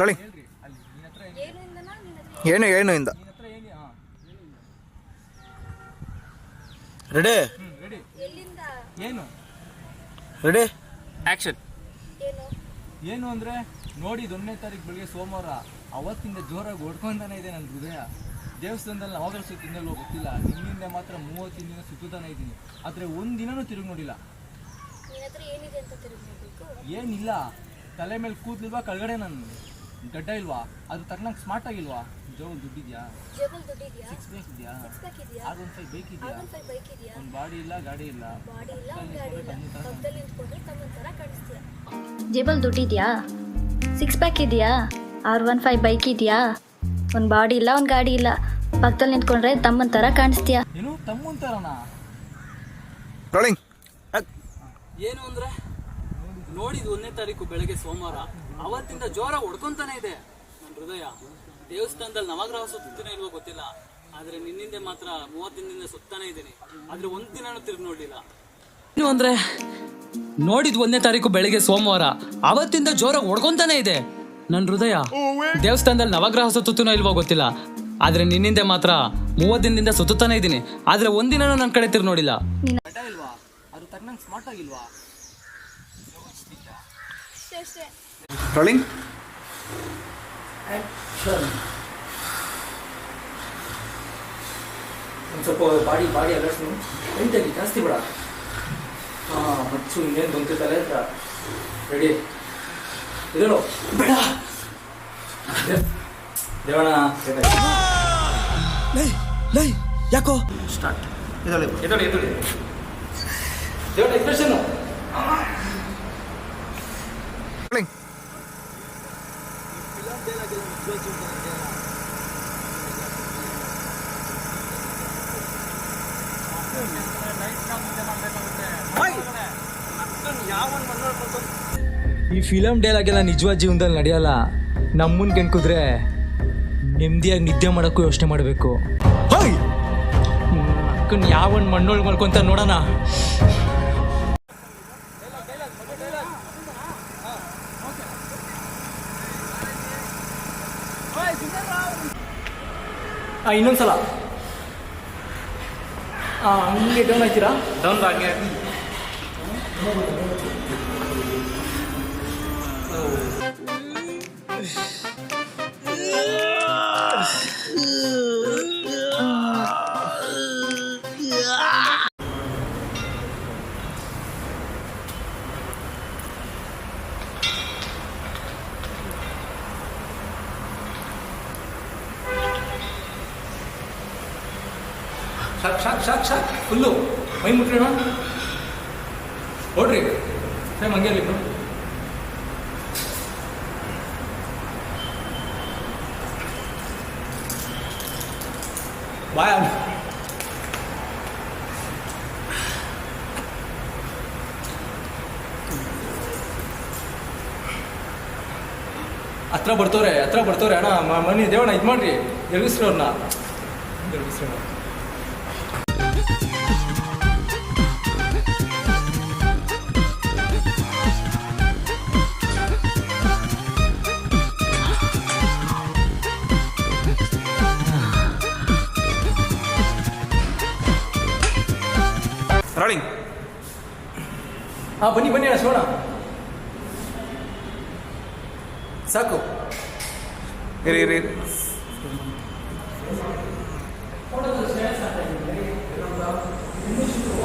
Rolling ಏನು ಏನು ಇಂದ? ರೆಡಿ ಹ್ಞೂ ರೆಡಿ ಎಲ್ಲಿಂದ ಏನು? ರೆಡಿ ಆ್ಯಕ್ಷನ್ ಏನು ಅಂದ್ರೆ ನೋಡಿ ಒಂದನೇ ತಾರೀಕು ಬೆಳಿಗ್ಗೆ ಸೋಮವಾರ ಅವತ್ತಿಂದ ಜೋರಾಗಿ ಹೊಡ್ಕೊಂತಾನೆ ಇದೆ ನನ್ನ ಹೃದಯ. ದೇವಸ್ಥಾನದಲ್ಲಿ ಯಾವಾಗಲೂ ಸುತ್ತಿಂದಲೂ ಗೊತ್ತಿಲ್ಲ. ನಿನ್ನಿಂದ ಮಾತ್ರ ಮೂವತ್ತಿನ ದಿನ ಸುತ್ತುತ್ತಾನೆ ಇದ್ದೀನಿ. ಆದರೆ ಒಂದು ದಿನನೂ ತಿರುಗಿ ನೋಡಿಲ್ಲ. ಏನಿಲ್ಲ. ತಲೆ ಮೇಲೆ ಕೂದಲಿಲ್ವಾ ಕೆಳಗಡೆ ನನ್ನ ಗಡ್ಡ ಇಲ್ವಾ? ಅದು ತಕ್ಕನಂಗೆ ಸ್ಮಾರ್ಟ್ ಆಗಿಲ್ವಾ? ಜೋಬಲ್ ದುಡ್ಡಿದ್ಯಾ? ಜೇಬಲ್ ದುಡ್ಡಿದ್ಯಾ? ಸಿಕ್ಸ್ ಬೇಕ್ ಇದೆಯಾ? ಸಿಕ್ಸ್ ಪ್ಯಾಕ್ ಇದೆಯಾ? ಆರ್ ಒನ್ ಫೈವ್ ಒಂದು ಬಾಡಿ ಇಲ್ಲ ಗಾಡಿ ಇಲ್ಲ. ಬಾಡಿ ಇಲ್ಲ ಒಂದ್ ಗಾಡಿ ಇಲ್ಲ. ಪಕ್ಕದಲ್ಲಿ ನಿಂತ್ಕೊಂಡ್ರೆ ತಮ್ಮನ್ ತರ ಕಾಣಿಸ್ತೀಯಾ? ಜೇಬಲ್ ದುಡ್ಡಿದ್ಯಾ? ಸಿಕ್ಸ್ ಪ್ಯಾಕ್ ಇದೆಯಾ? ಆರ್ ಒನ್ ಫೈವ್ ಬೈಕ್ ಇದೆಯಾ ಒಂದು ಬಾಡಿ ಇಲ್ಲ ಒಂದು ಗಾಡಿ ಇಲ್ಲ. ಪಕ್ಕದಲ್ಲಿ ನಿಂತ್ಕೊಂಡ್ರೆ ತಮ್ಮನ ಥರ ಕಾಣಿಸ್ತೀಯ? ಏನು ತಮ್ಮನ ಥರನಾ ಏನು ಅಂದ್ರೆ? ನೋಡಿದ್ ಒಂದನೇ ತಾರೀಕು ಬೆಳಗ್ಗೆ ಸೋಮವಾರ. ಅವತ್ತಿಂದ ಜೋರ ಹೊಡ್ಕೊಂತಾನೆ ಇದೆ. ನನ್ನ ಹೃದಯ. ದೇವಸ್ಥಾನದಲ್ಲಿ ನವಗ್ರಹ ಸುತ್ತಿನ ಇಲ್ವೋ ಗೊತ್ತಿಲ್ಲ. ಆದ್ರೆ ನಿನ್ನಿಂದ ಮಾತ್ರ ಮೂವತ್ತಿನಿಂದ ಸುತ್ತಾನೆ ಇದ್ದೀನಿ. ಆದ್ರೆ ಒಂದ್ ದಿನಾನು ತಿರುಗಿ ನೋಡ್ಲಿಲ್ಲ. ಏನು ಅಂದ್ರೆ ನೋಡಿದ್ ಒಂದನೇ ತಾರೀಕು ಬೆಳಗ್ಗೆ ಸೋಮವಾರ. ಅವತ್ತಿಂದ ಜೋರ ಹೊಡ್ಕೊಂತಾನೆ ಇದೆ. ನನ್ನ ಹೃದಯ. ದೇವಸ್ಥಾನದಲ್ಲಿ ನವಗ್ರಹ ಸುತ್ತುತ್ತನೋ ಇಲ್ವೋ ಗೊತ್ತಿಲ್ಲ. ಆದ್ರೆ ನಿನ್ನಿಂದ ಮಾತ್ರ ಮೂವತ್ ದಿನದಿಂದ ಸುತ್ತಾನೆ ಇದ್ದೀನಿ. ಆದ್ರೆ ಒಂದಿನ ನನ್ನ ಕಡೆ ತಿರು ನೋಡಿಲ್ಲ. ಅದು ಸ್ಮಾರ್ಟ್ ಆಗಿಲ್ವಾ? ಅಷ್ಟೇ. ರೋಲಿಂಗ್ ಒಂದು ಸ್ವಲ್ಪ ಬಾಡಿ ಬಾಡಿ ಅಲರ್ಟ್ಸ್ ಲೈಟಾಗಿ ಜಾಸ್ತಿ ಬೇಡ. ಹಾಂ ಮಚ್ಚು ಇನ್ನೇನು ಬಂತು ತಲೆ ಹತ್ರ ರೆಡಿ ನೋಡು ಬೇಡ ದೇವಣ ಲೈ ಲೈ ಯಾಕೋ? ಸ್ಟಾರ್ಟ್ ಇದೊಳ್ಳೆ ಎದಳು ಎದಳು ದೇವಣ ಎಕ್ಸ್ಪ್ರೆಷನ್ನು ರೋಲಿಂಗ್ ಈ ಫಿಲಮ್ ಡೈಲಾಗ್ ಎಲ್ಲ ನಿಜವಾದ ಜೀವನದಲ್ಲಿ ನಡೆಯಲ್ಲ. ನಮ್ಮನ್ ಕೆಣ್ಕುದ್ರೆ ನೆಮ್ಮದಿಯಾಗಿ ನಿದ್ದೆ ಮಾಡೋಕ್ಕೂ ಯೋಚನೆ ಮಾಡಬೇಕು. ಅಕ್ಕನ್ ಯಾವನ್ ಮಣ್ಣೊಳಗೆ ಮಾಡ್ಕೊಂತ ನೋಡೋಣ. ಹಾಂ ಇನ್ನೊಂದ್ಸಲ. ಹಾಂ ಹಂಗೆ ಡೌನ್ ಹಾಕ್ತೀರಾ ಡೌನ್ ಹಾಗೆ ಸಾಕು ಸಾಕು ಸಾಕು ಸಾಕು, ಫುಲ್ಲು. ಮೈ ಮುಟ್ರೋಣ ಹೊಡ್ರಿ ಸೇಮ್ ಹಂಗೆ ಅಲ್ಲಿ. ಬಾಯ್. ಹತ್ರ ಬರ್ತವ್ರೆ ಹತ್ರ ಬರ್ತವ್ರೆ, ಅಣ್ಣ ಮನಿ ಮನೆ ದೇವಣ್ಣ, ಇದು ಮಾಡ್ರಿ. ಎಲ್ಗಿಸ್ರಿ ಅವ್ರನ್ನ ಎಲ್ಗಿಸ್ರಿ ಅವ್ರನ್ನ ರೋಲಿಂಗ್ ಹಾಂ ಬನ್ನಿ ಬನ್ನಿ ಅಣ್ಣ ಶಿವಣ್ಣ ಸಾಕು ಇರಿ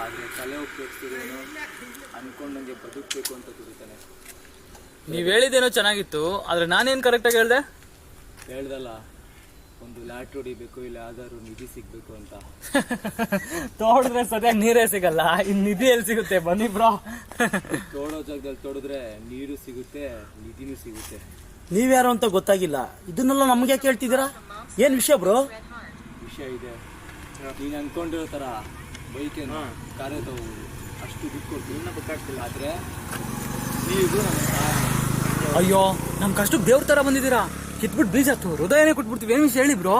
ಆದರೆ ತಲೆ ಉಪಯೋಗಿಸ್ತಿದ್ದೇನೋ ಅಂದ್ಕೊಂಡು ನನಗೆ ಬದುಕಬೇಕು ಅಂತ ದುಡಿತಾನೆ ನೀವು ಹೇಳಿದ್ದೇನೋ ಚೆನ್ನಾಗಿತ್ತು ಆದರೆ ನಾನೇನು ಕರೆಕ್ಟಾಗಿ ಹೇಳಿದೆ? ಹೇಳ್ದಲ್ಲ ಒಂದು ಲ್ಯಾಟ್ ಹೊಡಿಬೇಕು ಇಲ್ಲ ಯಾವ್ದಾದ್ರು ನಿಧಿ ಸಿಗ್ಬೇಕು ಅಂತ. ತೋಡಿದ್ರೆ ಸದ್ಯ ನೀರೇ ಸಿಗಲ್ಲ ಇನ್ನು ನಿಧಿ ಎಲ್ಲಿ ಸಿಗುತ್ತೆ ಬನ್ನಿ ಬ್ರೋ. ತೋಡೋ ಜಾಗದಲ್ಲಿ ತೋಡಿದ್ರೆ ನೀರು ಸಿಗುತ್ತೆ ನಿಧಿನೂ ಸಿಗುತ್ತೆ. ನೀವ್ಯಾರು ಅಂತ ಗೊತ್ತಾಗಿಲ್ಲ. ಇದನ್ನೆಲ್ಲ ನಮಗೆ ಕೇಳ್ತಿದ್ದೀರಾ? ಏನ್ ವಿಷಯ ಬ್ರೋ? ವಿಷಯ ಇದೆ. ನೀನು ಅನ್ಕೊಂಡಿರೋ ಥರ ಬೈಕೇನು? ಕಾರೇ ತಗೋಬೋದು. ಅಷ್ಟು ದುಡ್ಡು ಕೊಡ್ತೀವಿ. ಇನ್ನೂ ಗೊತ್ತಾಗ್ತಿಲ್ಲ ಆದರೆ ನೀವು ಅಯ್ಯೋ ನಮ್ಮ ಕಷ್ಟಕ್ಕೆ ದೇವ್ರ ಥರ ಬಂದಿದ್ದೀರಾ? ಕಿತ್ಬಿಟ್ಟು ಬೀಜ ಹತ್ತು. ಹೃದಯನೇ ಕೊಟ್ಬಿಡ್ತೀವಿ. ಏನು ವಿಷಯ ಹೇಳಿ ಬ್ರೋ?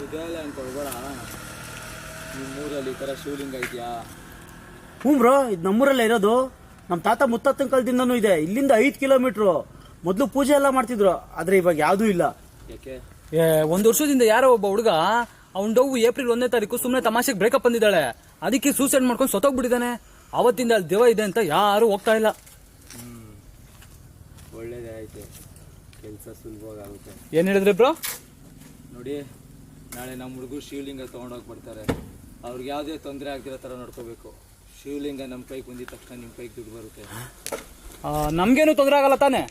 ಹೃದಯ ಅನ್ಕೊಳ್ಬೇಡ ನಿಮ್ಮೂರಲ್ಲಿ ಈ ಥರ ಶಿವಲಿಂಗ ಇದೆಯಾ? ಹ್ಞೂ ಬ್ರೋ ಇದು ನಮ್ಮೂರಲ್ಲೇ ಇರೋದು. ನಮ್ಮ ತಾತ ಮುತ್ತತ್ತನ ಕಾಲದಿಂದನೂ ಇದೆ. ಇಲ್ಲಿಂದ ಐದು ಕಿಲೋಮೀಟ್ರು. ಮೊದಲು ಪೂಜೆ ಎಲ್ಲ ಮಾಡ್ತಿದ್ರು. ಆದರೆ ಇವಾಗ ಯಾವುದೂ ಇಲ್ಲ. ಯಾಕೆ? ಏ ಒಂದು ವರ್ಷದಿಂದ ಯಾರೋ ಒಬ್ಬ ಹುಡುಗ ಅವ್ನ ಡೌ ಏಪ್ರಿಲ್ ಒಂದನೇ ತಾರೀಕು ಸುಮ್ಮನೆ ತಮಾಷೆಗೆ ಬ್ರೇಕಪ್ ಬಂದಿದ್ದಾಳೆ. ಅದಕ್ಕೆ ಸೂಸೈಡ್ ಮಾಡ್ಕೊಂಡು ಸತ್ತೋಗ್ಬಿಟ್ಟಿದ್ದಾನೆ ಅವತ್ತಿಂದ ಅಲ್ಲಿ ದೇವ ಇದೆ ಅಂತ ಯಾರು ಹೋಗ್ತಾ ಇಲ್ಲ. ಒಳ್ಳೇದೇ ಆಯ್ತು. ಕೆಲಸ ಸುಲಭವಾಗುತ್ತೆ. ಏನ್ ಹೇಳಿದ್ರಿ ಬ್ರೋ? ನೋಡಿ ನಾಳೆ ನಮ್ಮ ಹುಡುಗರು ಶಿವಲಿಂಗ ತಗೊಂಡೋಗಿ ಬರ್ತಾರೆ. ಅವ್ರಿಗೆ ಯಾವುದೇ ತೊಂದರೆ ಆಗ್ತಿರೋ ಥರ ನೋಡ್ಕೋಬೇಕು. ಶಿವಲಿಂಗ ನಮ್ಮ ಕೈಗೆ ಬಂದಿದ ತಕ್ಷಣ ನಿಮ್ಮ ಕೈಗೆ ದುಡ್ಡು ಬರುತ್ತೆ. ನಮಗೇನು ತೊಂದರೆ ಆಗಲ್ಲ ತಾನೆ?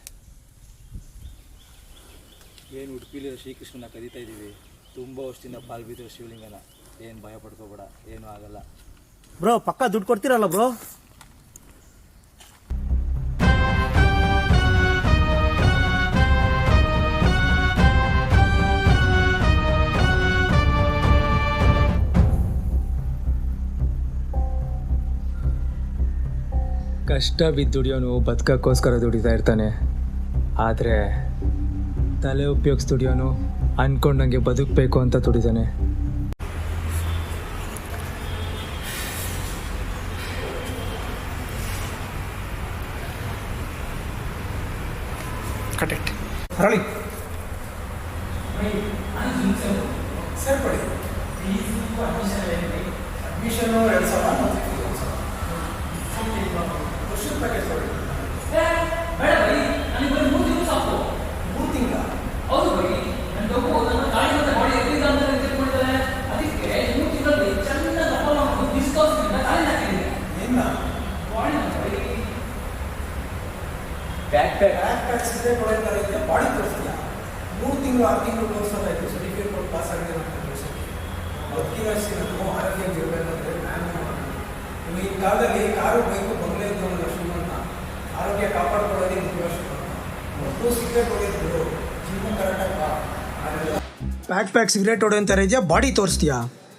ಏನು ಉಡುಪಿಲಿರೋ ಶ್ರೀಕೃಷ್ಣನ ಕರೀತಾ ಇದ್ದೀವಿ ತುಂಬ ವರ್ಷದಿಂದ ಪಾಲ್ ಬಿದ್ದಿರೋ ಶಿವಲಿಂಗನ. ಏನು ಭಯ ಪಡ್ಕೋಬೇಡ ಏನೂ ಆಗಲ್ಲ. ಬ್ರೋ ಪಕ್ಕ ದುಡ್ಡು ಕೊಡ್ತೀರಲ್ಲ ಬ್ರೋ? ಕಷ್ಟ ಬಿದ್ದು ದುಡಿಯೋನು ಬದುಕಕ್ಕೋಸ್ಕರ ದುಡಿತಾ ಇರ್ತಾನೆ. ಆದರೆ ತಲೆ ಉಪಯೋಗಿಸಿ ದುಡಿಯೋನು ಅನ್ಕೊಂಡಂಗೆ ಬದುಕಬೇಕು ಅಂತ ದುಡಿತಾನೆ ಕಟ್ ಹರಳಿ ಮೂರು ತಿಂಗಳು ಆರು ತಿಂಗಳು ಕೋರ್ಸ್ ಎಲ್ಲ ಸರ್ಟಿಫಿಕೇಟ್ ಕೊಟ್ಟು ಪಾಸ್ ಆಗಿದೆ ಅಂತ ಬದುಕಿರೋಷ್ಟು ನಾವು ಆರೋಗ್ಯ ಇರಬೇಕಂದ್ರೆ ನಾನು ಈ ಕಾಲದಲ್ಲಿ ಕಾರು ಬೈಕು ಬಂಗ್ಲೆ ಇದ್ದವಲ್ಲ ಶ್ರೀಮಂತ ಆರೋಗ್ಯ ಕಾಪಾಡ್ಕೊಳ್ಳೋದೇ ಮುಖ್ಯ ಶ್ರೀಮಂತ. ಮೊದಲು ಸಿಗರೇಟ್ ಹೊಡೆಯೋದು ಜೀವನ ಕರೆಕ್ಟಾಗಿ ಬ್ಯಾಕ್ ಪ್ಯಾಕ್ ಪ್ಯಾಕ್ ಸಿಗರೇಟ್ ಹೊಡೆ ಅಂತಾರೆ ಇದೆಯಾ ಬಾಡಿ ತೋರಿಸ್ತೀಯಾ?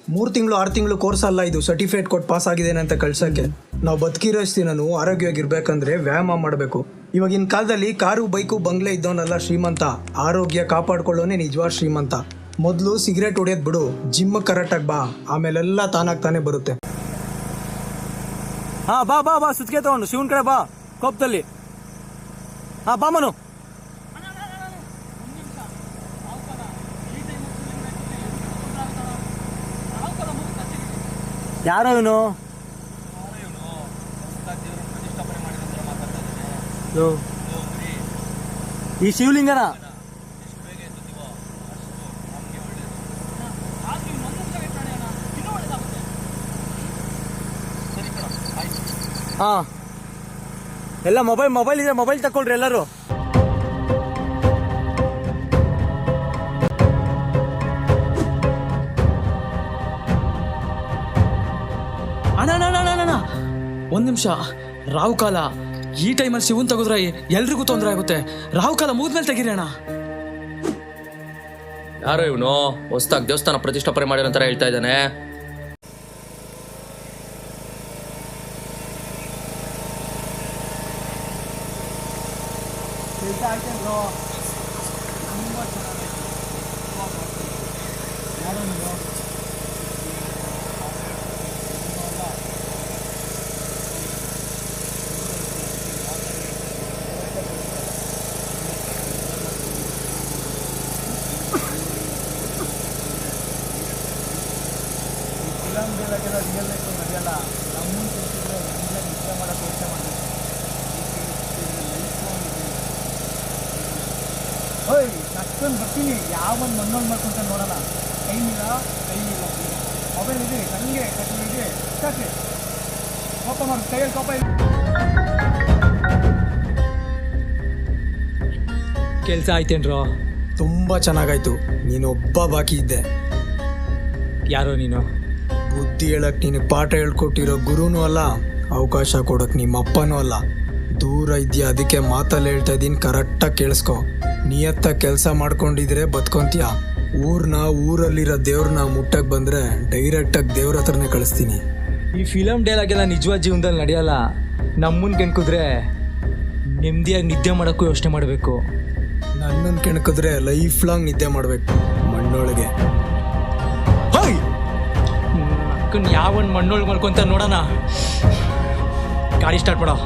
ಮೂರು ತಿಂಗಳು ಆರು ತಿಂಗಳು ಕೋರ್ಸ್ ಅಲ್ಲ ಇದು ಸರ್ಟಿಫಿಕೇಟ್ ಕೊಟ್ಟು ಪಾಸ್ ಆಗಿದ್ದೇನೆ ಅಂತ ಕಳ್ಸೋಕ್ಕೆ. ನಾವು ಬದುಕಿರೋಷ್ಟು ನಾನು ಆರೋಗ್ಯವಾಗಿರ್ಬೇಕಂದ್ರೆ ವ್ಯಾಯಾಮ ಮಾಡಬೇಕು. ಇವಾಗಿನ ಕಾಲದಲ್ಲಿ ಕಾರು, ಬೈಕು, ಬಂಗ್ಲೆ ಇದ್ದವನಲ್ಲ ಶ್ರೀಮಂತ. ಆರೋಗ್ಯ ಕಾಪಾಡ್ಕೊಳ್ಳೋನೆ ನಿಜವಾದ ಶ್ರೀಮಂತ. ಮೊದಲು ಸಿಗರೇಟ್ ಹೊಡೆಯೋದು ಬಿಡು, ಜಿಮ್ ಕರೆಕ್ಟಾಗಿ ಬಾ, ಆಮೇಲೆಲ್ಲ ತಾನಾಗ್ ತಾನೇ ಬರುತ್ತೆ. ಹಾ, ಬಾ ಬಾ ಬಾ ಸುತ್ತಿಗೆ ತಗೊಂಡು, ಶಿವನ್ ಕಡೆ ಬಾ, ಕೋಪದಲ್ಲಿ. ಹಾ, ಬಾ, ಮನು. ಯಾರೋ ಇವನು? ಈ ಶಿವಲಿಂಗನ? ಹಾ. ಎಲ್ಲ ಮೊಬೈಲ್ ಮೊಬೈಲ್ ಇದೆ, ಮೊಬೈಲ್ ತಕೊಳ್ರಿ ಎಲ್ಲರೂ. ಅಣ್ಣ ಒಂದ್ ನಿಮಿಷ. ರಾವು ಕಾಲ ಈ ಟೈಮಲ್ಲಿ ಶಿವನ್ ತೆಗೆದ್ರೆ ಎಲ್ರಿಗೂ ತೊಂದರೆ ಆಗುತ್ತೆ. ರಾಹುಕಾಲ ಮುಗಿದ್ಮೇಲೆ ತೆಗೀರಿ ಅಣ್ಣ. ಯಾರೋ ಇವನು ಹೊಸ್ದಾಗಿ ದೇವಸ್ಥಾನ ಪ್ರತಿಷ್ಠಾಪನೆ ಮಾಡಿರೋ ಅಂತ ಹೇಳ್ತಾ ಇದ್ದಾನೆ. ಓಯ್ ಅಷ್ಟೊಂದು ಬರ್ತೀನಿ. ಯಾವೊಂದು ಮಣ್ಣೊಂದು ಮಾಡ್ಕೊಂತ ನೋಡೋಣ ಟೈಮ್ ಇಲ್ಲ ಟೈಮ್ ಇಲ್ಲ ಮೊಬೈಲ್ ಇದೆ ಹಂಗೆ ಕಟ್ಟಿ ಇದೆ. ಸಾಕು ಕೋಪ ಮಾಡಿ ಕೈಯಲ್ಲಿ ಕೋಪ ಇಲ್ಲ. ಕೆಲಸ ಆಯ್ತೇನ್ರೋ? ತುಂಬ ಚೆನ್ನಾಗಾಯ್ತು. ನೀನೊಬ್ಬ ಬಾಕಿ ಇದ್ದೆ. ಯಾರೋ ನೀನು? ಬುದ್ಧಿ ಹೇಳಕ್ ನೀನು ಪಾಠ ಹೇಳ್ಕೊಟ್ಟಿರೋ ಗುರುನೂ ಅಲ್ಲ ಅವಕಾಶ ಕೊಡಕ್ ನಿಮ್ಮ ಅಪ್ಪನೂ ಅಲ್ಲ. ದೂರ ಇದೆಯಾ ಅದಕ್ಕೆ ಮಾತಲ್ಲಿ ಹೇಳ್ತಾ ಇದ್ದೀನಿ ಕರೆಕ್ಟಾಗಿ ಕೇಳಿಸ್ಕೊ. ನಿಯತ್ತ ಕೆಲಸ ಮಾಡ್ಕೊಂಡಿದ್ರೆ ಬದ್ಕೊಂತೀಯ? ಊರ್ನ ಊರಲ್ಲಿರೋ ದೇವ್ರನ್ನ ಮುಟ್ಟಕ್ ಬಂದ್ರೆ ಡೈರೆಕ್ಟಾಗಿ ದೇವ್ರ ಹತ್ರನೇ ಕಳಿಸ್ತೀನಿ. ಈ ಫಿಲಮ್ ಡೈಲಾಗ್ ಎಲ್ಲ ನಿಜವಾದ ಜೀವನದಲ್ಲಿ ನಡೆಯಲ್ಲ. ನಮ್ಮನ್ ಕೆಣ್ಕಿದ್ರೆ ನೆಮ್ಮದಿಯಾಗಿ ನಿದ್ದೆ ಮಾಡೋಕ್ಕೂ ಯೋಚನೆ ಮಾಡಬೇಕು. ನನ್ನನ್ನು ಕೆಣಕಿದ್ರೆ ಲೈಫ್ ಲಾಂಗ್ ನಿದ್ದೆ ಮಾಡಬೇಕು ಮಣ್ಣೊಳಗೆ. ಅಕ್ಕನ್ ಯಾವನ್ ಮಣ್ಣೊಳಗೆ ಮಾಡ್ಕೊಂತ ನೋಡೋಣ. ಗಾಡಿ ಸ್ಟಾರ್ಟ್ ಮಾಡೋ.